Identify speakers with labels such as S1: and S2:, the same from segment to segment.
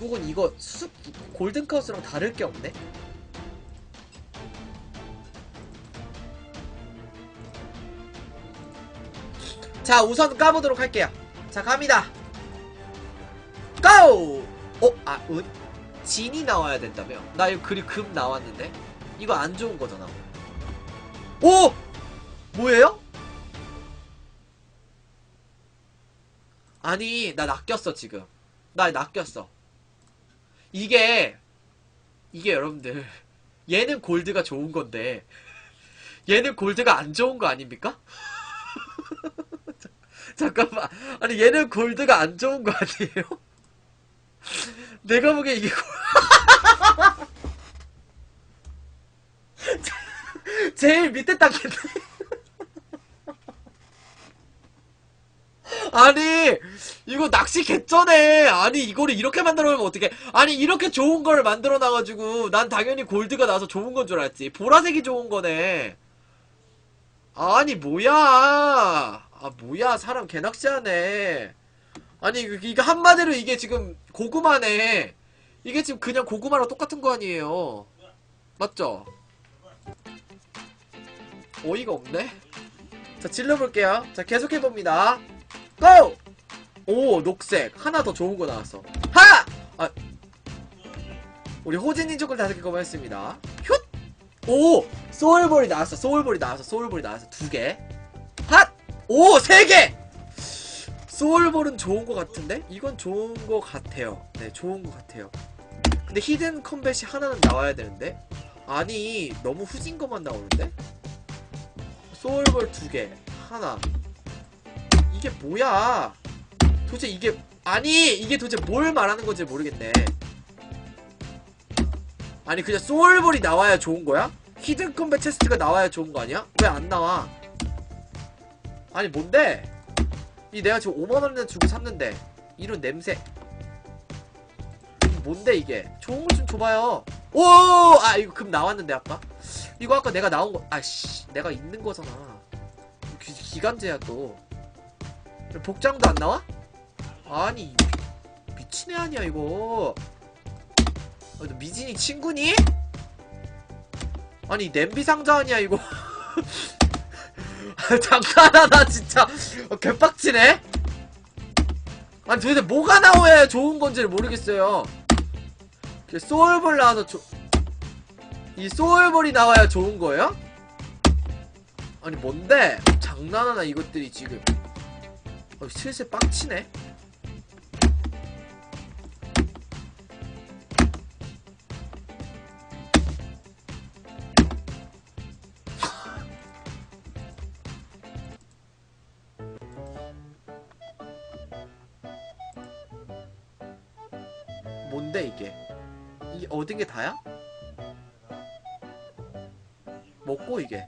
S1: 결국은 이거 수습 골든카우스랑 다를 게 없네? 자 우선 까보도록 할게요 자 갑니다 고! 어? 아 은? 진이 나와야 된다며 나 이거 그리 금 나왔는데 이거 안 좋은 거잖아 오! 뭐예요? 아니 나 낚였어 지금 나 낚였어 이게 이게 여러분들 얘는 골드가 좋은 건데 얘는 골드가 안 좋은 거 아닙니까? 잠깐만 아니 얘는 골드가 안 좋은 거 아니에요? 내가 보기엔 이게 골- 제일 밑에 단계인데 아니 이거 낚시 개쩌네. 아니 이거를 이렇게 만들어 놓으면 어떡해? 아니 이렇게 좋은 걸 만들어 놔가지고 난 당연히 골드가 나서 좋은 건 줄 알았지. 보라색이 좋은 거네. 아니 뭐야? 아 뭐야? 사람 개낚시하네. 아니 이거 한마디로 이게 지금 고구마네. 이게 지금 그냥 고구마랑 똑같은 거 아니에요. 맞죠? 어이가 없네. 자 질러볼게요. 자 계속해봅니다 고! 오 녹색 하나 더 좋은 거 나왔어 하! 아 우리 호진이 쪽을 다섯 개 검했습니다 슛! 오! 소울볼이 나왔어 소울볼이 나왔어 소울볼이 나왔어 두개 핫! 오! 세개 소울볼은 좋은 거 같은데? 이건 좋은 거 같아요 네 좋은 거 같아요 근데 히든 컴뱃이 하나는 나와야 되는데 아니 너무 후진 것만 나오는데? 소울볼 두개 하나 이게 뭐야 도대체 이게 아니 이게 도대체 뭘 말하는 건지 모르겠네 아니 그냥 소울볼이 나와야 좋은 거야? 히든 컴뱃 체스트가 나와야 좋은 거 아니야? 왜 안 나와? 아니 뭔데? 이 내가 지금 5만원이나 주고 샀는데 이런 냄새 뭔데 이게 좋은 거 좀 줘봐요 오! 아 이거 금 나왔는데 아까 이거 아까 내가 나온 거 아씨 내가 있는 거잖아 기, 기간제야 또 복장도 안 나와? 아니 미, 미친 애 아니야 이거. 아, 너 미진이 친구니? 아니 냄비 상자 아니야 이거. 아, 장난하나 진짜. 어, 개빡치네. 아니 도대체 뭐가 나와야 좋은 건지를 모르겠어요. 소울볼 나와서 조... 이 소울볼이 나와야 좋은 거예요? 아니 뭔데? 장난하나 이것들이 지금 어, 슬슬 빡치네. 뭔데 이게? 이게 얻은 게 다야? 먹고 이게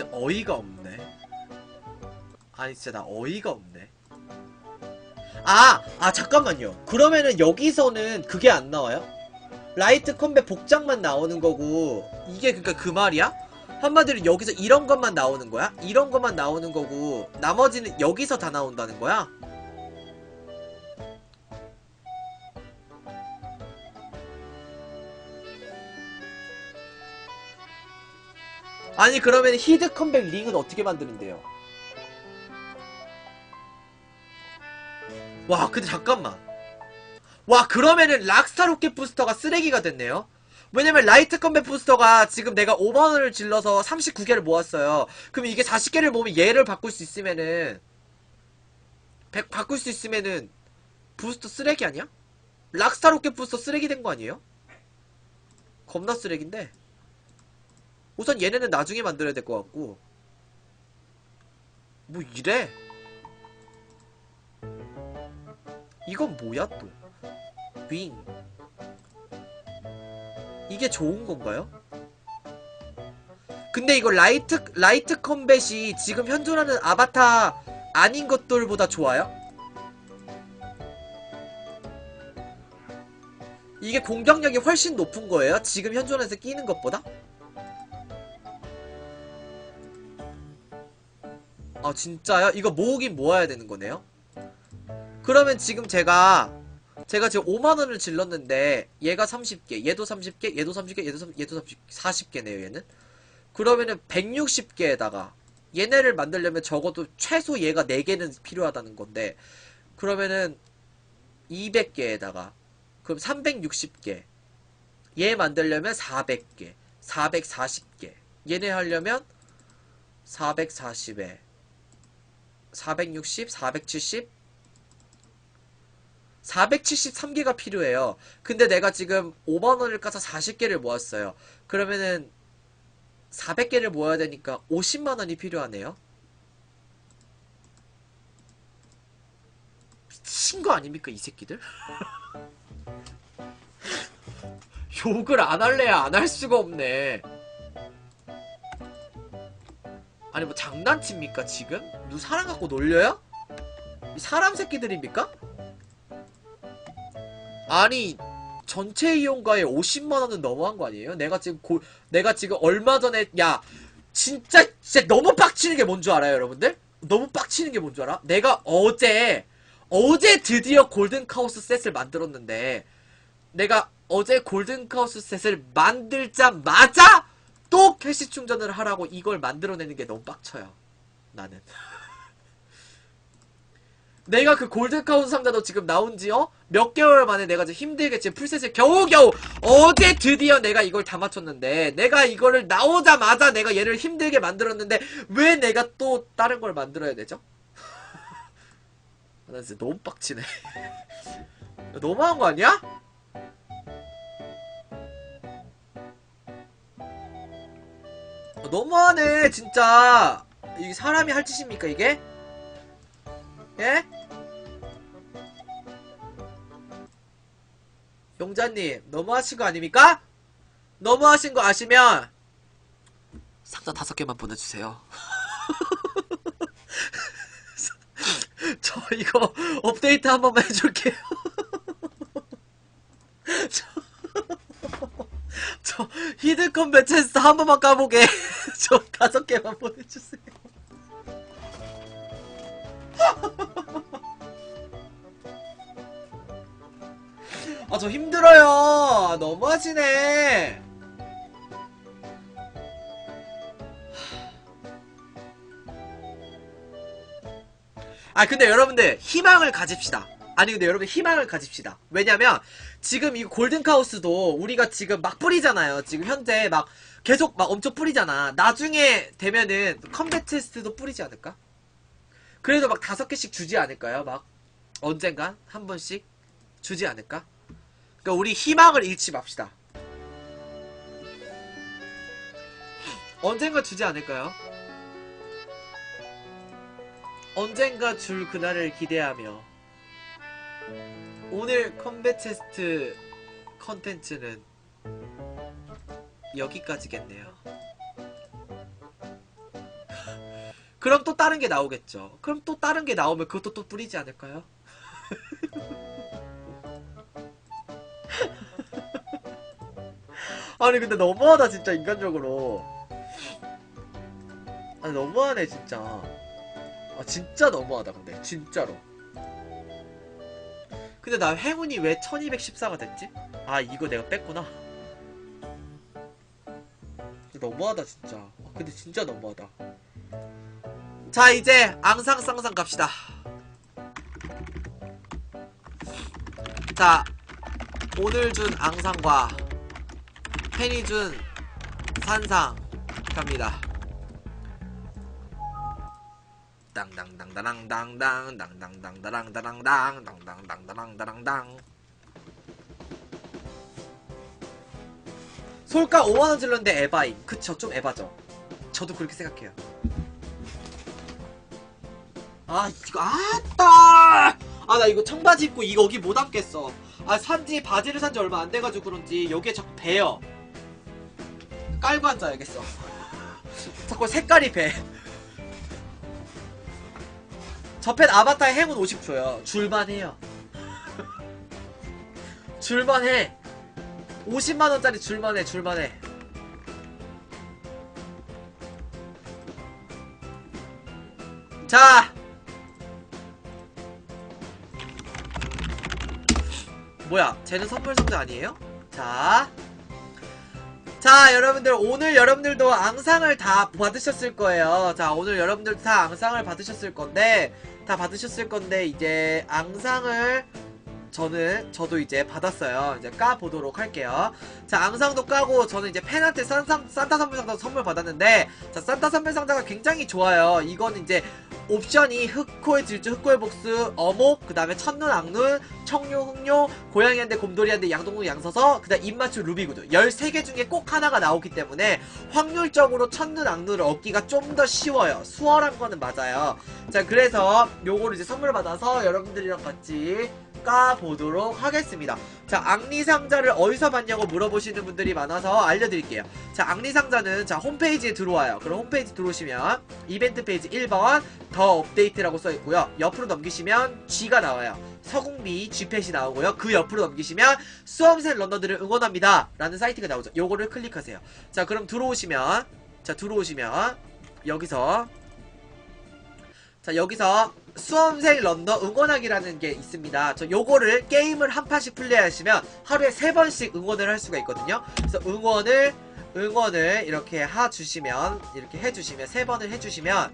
S1: 진짜 어이가 없네 아니 진짜 나 어이가 없네 아! 아 잠깐만요 그러면은 여기서는 그게 안 나와요? 라이트 컴뱃 복장만 나오는 거고 이게 그니까 그 말이야? 한마디로 여기서 이런 것만 나오는 거야? 이런 것만 나오는 거고 나머지는 여기서 다 나온다는 거야? 아니 그러면 히드 컴백 링은 어떻게 만드는데요? 와 근데 잠깐만 와 그러면은 락스타 로켓 부스터가 쓰레기가 됐네요 왜냐면 라이트 컴뱃 부스터가 지금 내가 5만원을 질러서 39개를 모았어요 그럼 이게 40개를 모으면 얘를 바꿀 수 있으면은 100 바꿀 수 있으면은 부스터 쓰레기 아니야? 락스타 로켓 부스터 쓰레기 된 거 아니에요? 겁나 쓰레기인데 우선 얘네는 나중에 만들어야 될 것 같고 뭐 이래 이건 뭐야 또 윙 이게 좋은 건가요? 근데 이거 라이트 라이트 컴뱃이 지금 현존하는 아바타 아닌 것들보다 좋아요? 이게 공격력이 훨씬 높은 거예요? 지금 현존에서 끼는 것보다? 아 진짜요? 이거 모으긴 모아야 되는 거네요? 그러면 지금 제가 제가 지금 5만원을 질렀는데 얘가 30개 얘도 30개 얘도 30개 얘도 30, 얘도 30, 40개네요 얘는 그러면은 160개에다가 얘네를 만들려면 적어도 최소 얘가 4개는 필요하다는 건데 그러면은 200개에다가 그럼 360개 얘 만들려면 400개 440개 얘네 하려면 440에 460 470 473개가 필요해요. 근데 내가 지금 5만원을 까서 40개를 모았어요. 그러면은 400개를 모아야 되니까 50만원이 필요하네요. 미친 거 아닙니까, 이 새끼들? 욕을 안 할래야 안 할 수가 없네. 아니, 뭐 장난칩니까, 지금? 누 사람 갖고 놀려요? 이 사람 새끼들입니까? 아니 전체 이용가에 50만 원은 너무한 거 아니에요? 내가 지금 고, 내가 지금 얼마 전에 야 진짜 진짜 너무 빡치는 게 뭔 줄 알아요, 여러분들? 너무 빡치는 게 뭔 줄 알아? 내가 어제 어제 드디어 골든 카오스 셋을 만들었는데 내가 어제 골든 카오스 셋을 만들자마자 또 캐시 충전을 하라고 이걸 만들어내는 게 너무 빡쳐요. 나는. 내가 그 골드카운 상자도 지금 나온지 어? 몇 개월 만에 내가 지금 힘들게 지금 풀셋을 겨우겨우 어제 드디어 내가 이걸 다 맞췄는데 내가 이거를 나오자마자 내가 얘를 힘들게 만들었는데 왜 내가 또 다른 걸 만들어야 되죠? 나 진짜 너무 빡치네 너무한 거 아니야? 너무하네 진짜 이게 사람이 할 짓입니까 이게? 예? 용자님 너무하신 거 아닙니까? 너무하신 거 아시면 상자 다섯 개만 보내주세요. 저 이거 업데이트 한 번만 해줄게요. 저, 저 히든컴 매체스 한 번만 까보게. 저 다섯 개만 보내주세요. 아, 저 힘들어요. 너무하시네. 아, 근데 여러분들, 희망을 가집시다. 아니, 근데 여러분, 희망을 가집시다. 왜냐면, 지금 이 골든카우스도 우리가 지금 막 뿌리잖아요. 지금 현재 막 계속 막 엄청 뿌리잖아. 나중에 되면은 컴뱃 테스트도 뿌리지 않을까? 그래도 막 다섯 개씩 주지 않을까요? 막, 언젠간? 한 번씩? 주지 않을까? 그러니까 우리 희망을 잃지 맙시다. 언젠가 주지 않을까요? 언젠가 줄 그날을 기대하며 오늘 컴뱃 테스트 컨텐츠는 여기까지겠네요. 그럼 또 다른 게 나오겠죠. 그럼 또 다른 게 나오면 그것도 또 뿌리지 않을까요? 아니 근데 너무하다 진짜 인간적으로 아니 너무하네 진짜 아 진짜 너무하다 근데 진짜로 근데 나 행운이 왜 1214가 됐지? 아 이거 내가 뺐구나 너무하다 진짜 아, 근데 진짜 너무하다 자 이제 앙상쌍상 갑시다 자 오늘 준 앙상과 팬이 준 산상 갑니다. 땅땅땅다랑다랑당 솔가 5만원 질렀는데 에바임 그쵸 좀 에바죠 저도 그렇게 생각해요 아 이거 아따 아 나 이거 청바지 입고 이거 여기 못 앉겠어 아 산지 바지를 산 지 얼마 안 돼가지고 그런지 여기에 자꾸 배요 깔고 앉아야겠어. 자꾸 색깔이 배. 저펜 아바타의 행운 50초요. 줄만 해요. 줄만 해. 50만원짜리 줄만 해 줄만 해 자 뭐야 쟤는 선물 상자 아니에요? 자 자, 여러분들, 오늘 여러분들도 앙상을 다 받으셨을 거예요. 자, 오늘 여러분들 다 앙상을 받으셨을 건데, 다 받으셨을 건데, 이제 앙상을 저는, 저도 이제 받았어요. 이제 까보도록 할게요. 자, 앙상도 까고, 저는 이제 팬한테 산타, 산타 선물 상자 선물 받았는데, 자, 산타 선물 상자가 굉장히 좋아요. 이거는 이제, 옵션이 흑호의 질주, 흑호의 복수, 어목, 그 다음에 첫눈, 악눈, 청룡, 흑룡, 고양이한테, 곰돌이한테, 양동국, 양서서, 그 다음 입맞춤, 루비구두. 13개 중에 꼭 하나가 나오기 때문에 확률적으로 첫눈, 악눈을 얻기가 좀 더 쉬워요. 수월한 거는 맞아요. 자, 그래서 요거를 이제 선물 받아서 여러분들이랑 같이 까보도록 하겠습니다. 자, 악리상자를 어디서 봤냐고 물어보시는 분들이 많아서 알려드릴게요. 자, 악리상자는 자, 홈페이지에 들어와요. 그럼 홈페이지 들어오시면 이벤트 페이지 1번 더 업데이트라고 써있고요. 옆으로 넘기시면 G가 나와요. 서궁비 G팻이 나오고요. 그 옆으로 넘기시면 수험생 런너들을 응원합니다. 라는 사이트가 나오죠. 요거를 클릭하세요. 자, 그럼 들어오시면 자, 들어오시면 여기서 자, 여기서 수험생 런너 응원하기라는 게 있습니다. 저 요거를 게임을 한 판씩 플레이하시면 하루에 세 번씩 응원을 할 수가 있거든요. 그래서 응원을 응원을 이렇게 해주시면 이렇게 해주시면 세 번을 해주시면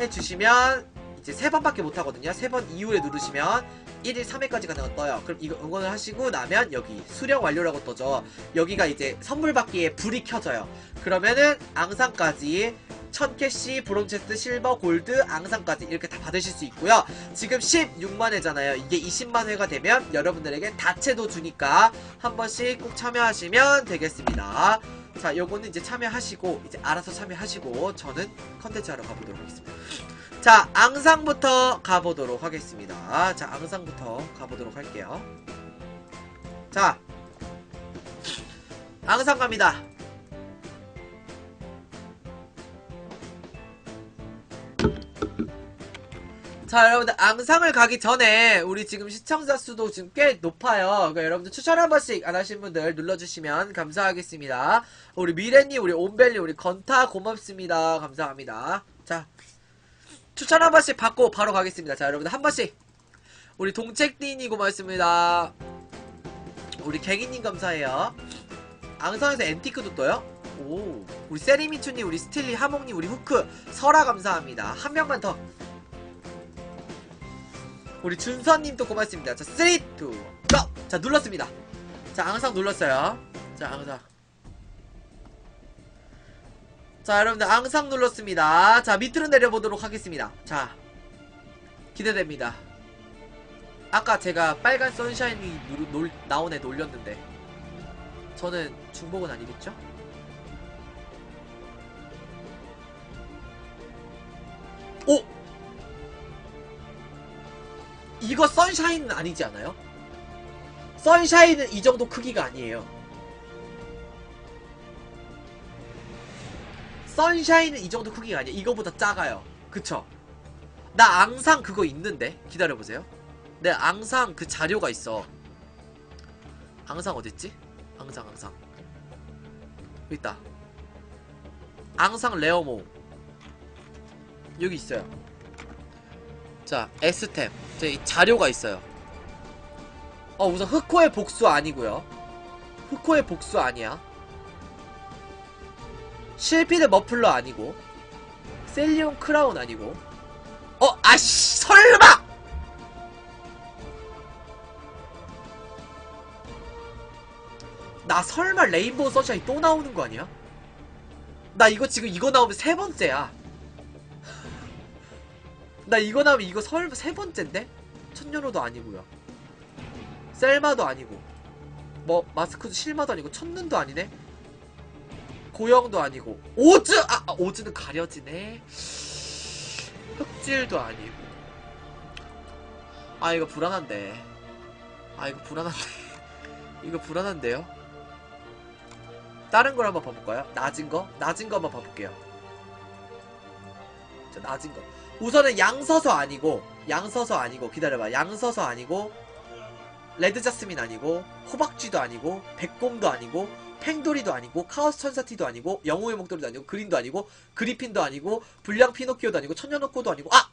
S1: 해주시면 이제 세 번밖에 못 하거든요. 세 번 이후에 누르시면 1일 3회까지 가는 거 떠요. 그럼 이거 응원을 하시고 나면 여기 수령 완료라고 떠져. 여기가 이제 선물 받기에 불이 켜져요. 그러면은 앙상까지 1000캐시, 브론체스, 실버, 골드, 앙상까지 이렇게 다 받으실 수 있고요. 지금 16만 회잖아요. 이게 20만 회가 되면 여러분들에게 다채도 주니까 한 번씩 꼭 참여하시면 되겠습니다. 자, 요거는 이제 참여하시고 이제 알아서 참여하시고 저는 컨텐츠 하러 가보도록 하겠습니다. 자, 앙상부터 가보도록 하겠습니다. 자, 앙상부터 가보도록 할게요. 자, 앙상 갑니다. 자 여러분들 앙상을 가기 전에 우리 지금 시청자 수도 지금 꽤 높아요 그러니까 여러분들 추천 한 번씩 안 하신 분들 눌러주시면 감사하겠습니다 우리 미래님 우리 온벨리 우리 건타 고맙습니다 감사합니다 자 추천 한 번씩 받고 바로 가겠습니다 자 여러분들 한 번씩 우리 동책디니 고맙습니다 우리 갱이님 감사해요 앙상에서 앤티크도 떠요? 오 우리 세리미추님 우리 스틸리 하몽님 우리 후크 설아 감사합니다 한 명만 더 우리 준서님도 고맙습니다. 자, 3, 2, GO! 자, 눌렀습니다. 자, 앙상 눌렀어요. 자, 앙상. 자, 여러분들, 앙상 눌렀습니다. 자, 밑으로 내려보도록 하겠습니다. 자, 기대됩니다. 아까 제가 빨간 선샤인이 누르, 놀, 나온 애 놀렸는데, 저는 중복은 아니겠죠? 오! 이거 선샤인은 아니지 않아요? 선샤인은 이 정도 크기가 아니에요. 선샤인은 이 정도 크기가 아니에요. 이거보다 작아요. 그쵸? 나 앙상 그거 있는데? 기다려보세요. 내 앙상 그 자료가 있어. 앙상 어딨지? 앙상, 앙상. 여기 있다. 앙상 레어모. 여기 있어요. 자, S템. 저기 자료가 있어요. 어, 우선 흑호의 복수 아니고요. 흑호의 복수 아니야. 실피드 머플러 아니고. 셀리온 크라운 아니고. 어, 아씨, 설마! 나 설마 레인보우 선샤인 또 나오는 거 아니야? 나 이거 지금 이거 나오면 세 번째야. 나 이거 나오면 이거 설마 세 번째인데? 천년호도 아니고요. 셀마도 아니고. 뭐 마스크도 실마도 아니고 첫눈도 아니네. 고영도 아니고 오즈 아 아, 오즈는 가려지네. 흑질도 아니고. 아 이거 불안한데. 아 이거 불안한데. 이거 불안한데요? 다른 걸 한번 봐볼까요? 낮은 거? 낮은 거 한번 봐볼게요. 자, 낮은 거. 우선은 양서서 아니고 양서서 아니고 기다려봐 양서서 아니고 레드 자스민 아니고 호박쥐도 아니고 백곰도 아니고 팽돌이도 아니고 카오스 천사티도 아니고 영웅의 목도리도 아니고 그린도 아니고 그리핀도 아니고 불량 피노키오도 아니고 천년옥고도 아니고. 아!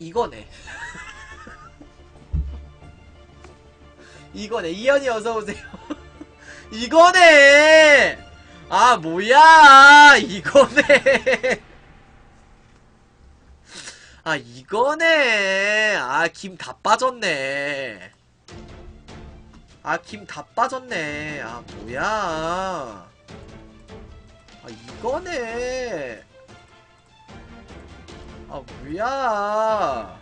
S1: 이거네. 이거네. 이현이 어서 오세요. 이거네! 아 뭐야! 이거네! 아 이거네! 아 김 다 빠졌네 아 김 다 빠졌네. 아 뭐야. 아 이거네. 아 뭐야.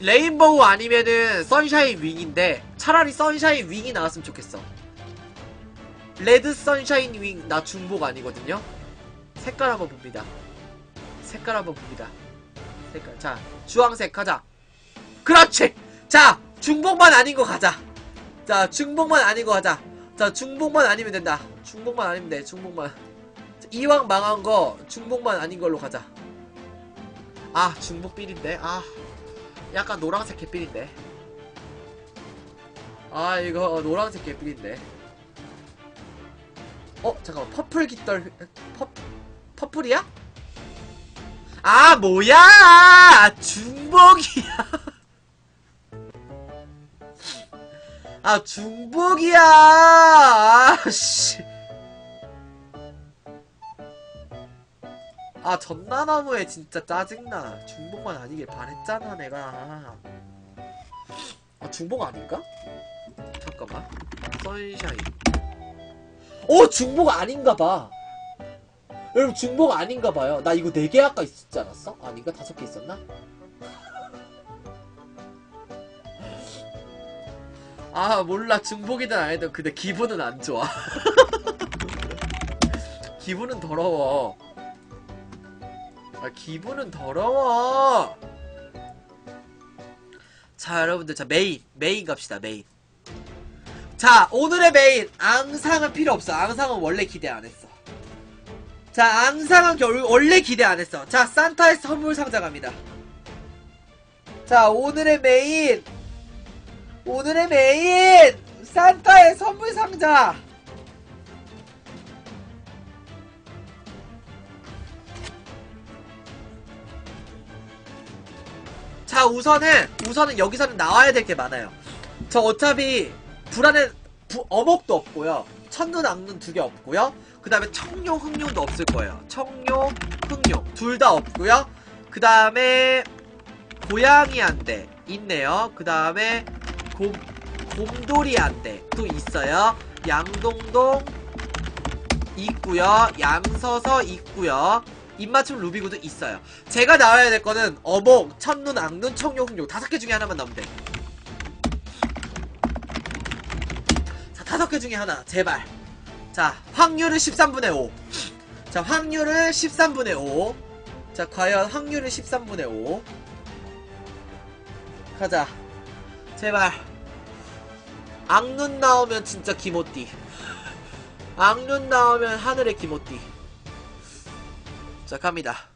S1: 레인보우 아니면은 선샤인 윙인데 차라리 선샤인 윙이 나왔으면 좋겠어. 레드 선샤인 윙 나 중복 아니거든요. 색깔 한번 봅니다. 색깔 한번 봅니다 색깔. 자 주황색 가자. 그렇지. 자 중복만 아닌 거 가자. 자 중복만 아닌 거 가자. 자 중복만 아니면 된다. 중복만 아니면 돼 중복만. 자, 이왕 망한 거 중복만 아닌 걸로 가자. 아 중복 삘인데? 아 약간 노란색 개삘인데? 아 이거 노란색 개삘인데? 어 잠깐만 퍼플 깃털 퍼 퍼플이야? 아 뭐야? 중복이야. 아 중복이야. 아씨. 아 전나나무에 진짜 짜증나. 중복만 아니길 바랬잖아 내가. 아 중복 아닌가? 잠깐만. 선샤인. 어 중복 아닌가봐 여러분 중복 아닌가 봐요. 나 이거 4개 아까 있었지 않았어? 아닌가? 5개 있었나? 아 몰라. 중복이든 아니든 근데 기분은 안 좋아. 기분은 더러워. 아 기분은 더러워. 자 여러분들. 자 메인. 메인 갑시다. 메인. 자 오늘의 메인. 앙상은 필요 없어. 앙상은 원래 기대 안 했어 자 앙상은 결, 원래 기대 안 했어. 자 산타의 선물 상자 갑니다. 자 오늘의 메인. 오늘의 메인! 산타의 선물 상자! 자 우선은 우선은 여기서는 나와야 될 게 많아요. 저 어차피 불안에 부- 어목도 없고요. 첫눈 악눈 두 개 없고요 그 다음에 청룡 흑룡도 없을 거예요. 청룡 흑룡 둘 다 없고요. 그 다음에 고양이 한대 있네요. 그 다음에 곰 곰돌이 한대 또 있어요. 양동동 있고요. 양서서 있고요. 입맞춤 루비구도 있어요. 제가 나와야 될 거는 어목, 첫눈, 악눈, 청룡, 흑룡 다섯 개 중에 하나만 나오면 돼. 자, 다섯 개 중에 하나, 제발. 자, 확률은 13분의 5. 자, 확률은 13분의 5. 자, 과연 확률은 13분의 5. 가자. 제발. 악눈 나오면 진짜 기모띠. 악눈 나오면 하늘의 기모띠. 자, 갑니다.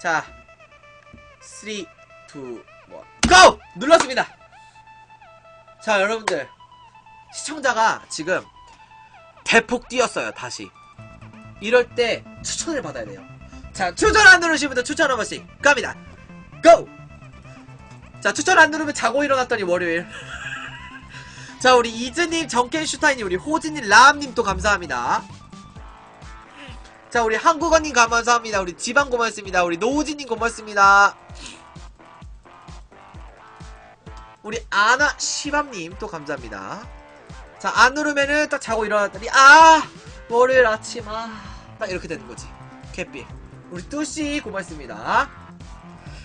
S1: 자, 3, 2, 1, GO! 눌렀습니다! 자, 여러분들. 시청자가 지금 대폭 뛰었어요, 다시. 이럴 때 추천을 받아야 돼요. 자, 추천 안 누르신 분들 추천 한 번씩 갑니다. GO! 자, 추천 안 누르면 자고 일어났더니 월요일. 자, 우리 이즈님, 정켄슈타인님, 우리 호진님, 라암님 또 감사합니다. 자, 우리 한국어님 감사합니다. 우리 지방 고맙습니다. 우리 노우진님 고맙습니다. 우리 아나 시밤님 또 감사합니다. 자, 안 누르면은 딱 자고 일어났더니, 아! 월요일 아침, 아. 딱 이렇게 되는 거지. 캣비. 우리 뚜씨 고맙습니다.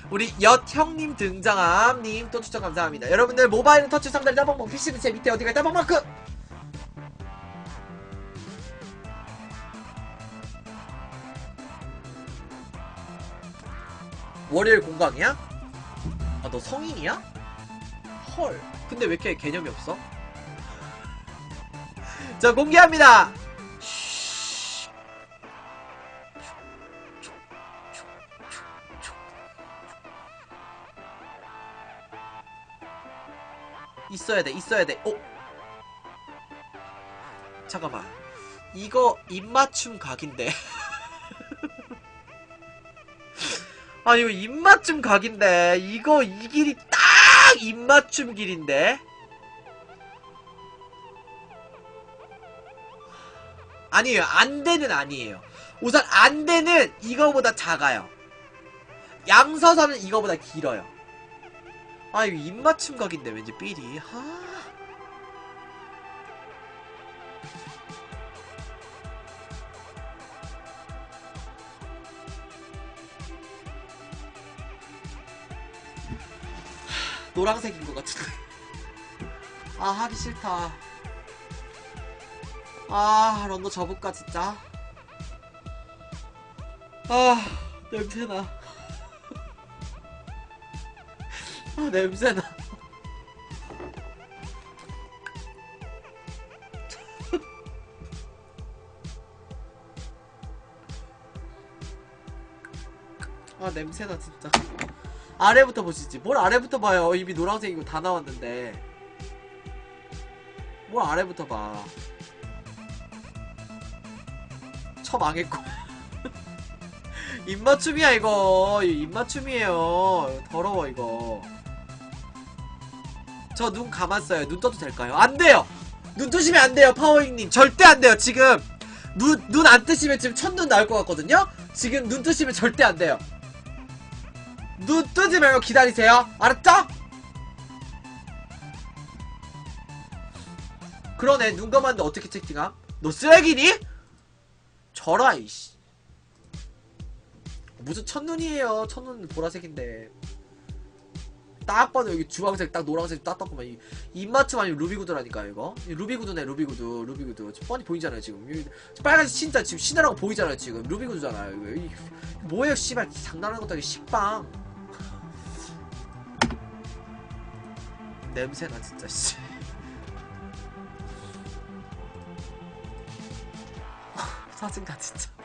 S1: 우리 엿형님 등장함님 또 추천 감사합니다. 여러분들 모바일은 터치 상단 따봉봉 PC는 제 밑에 어디가 따봉 마크! 월요일 공강이야? 아, 너 성인이야? 헐. 근데 왜 이렇게 개념이 없어? 자 공개합니다. 있어야 돼 있어야 돼. 어? 잠깐만. 이거 입맞춤 각인데. 아 이거 입맞춤 각인데. 이거 이 길이 딱 입맞춤 길인데. 아니에요. 안대는 아니에요. 우선 안대는 이거보다 작아요. 양서선은 이거보다 길어요. 아 이거 입맞춤 각인데 왠지 삘이 하... 노란색인 것 같은데. 아 하기 싫다. 아 런더 접을까 진짜? 아 냄새나. 아 냄새나. 아 냄새나 진짜 아래부터 보시지. 뭘 아래부터 봐요. 이미 노란색이고 다 나왔는데. 뭘 아래부터 봐. 처망했고. 입맞춤이야 이거 입맞춤이에요. 더러워 이거. 저 눈 감았어요. 눈 떠도 될까요? 안 돼요! 눈 뜨시면 안 돼요 파워잉님. 절대 안 돼요 지금. 눈 눈 안 뜨시면 지금 첫눈 나올 것 같거든요? 지금 눈 뜨시면 절대 안 돼요 눈 뜨지 말고 기다리세요. 알았죠? 그러네. 눈 감았는데 어떻게 채팅함? 너 쓰레기니? 저라 이씨. 무슨 첫눈이에요. 첫눈 보라색인데. 딱 봐도 여기 주황색 딱 노란색 딱 떴구만. 이 입맞춤 아니면 루비구두라니까 이거. 이 루비구두네 루비구두. 뻔히 보이잖아요 지금. 이 빨간색 진짜 지금 신나라고 보이잖아요 지금. 루비구두잖아요 이거. 이, 뭐예요 씨발. 장난하는 것도 아니고 식빵 냄새나 진짜 씨. 짜증나 진짜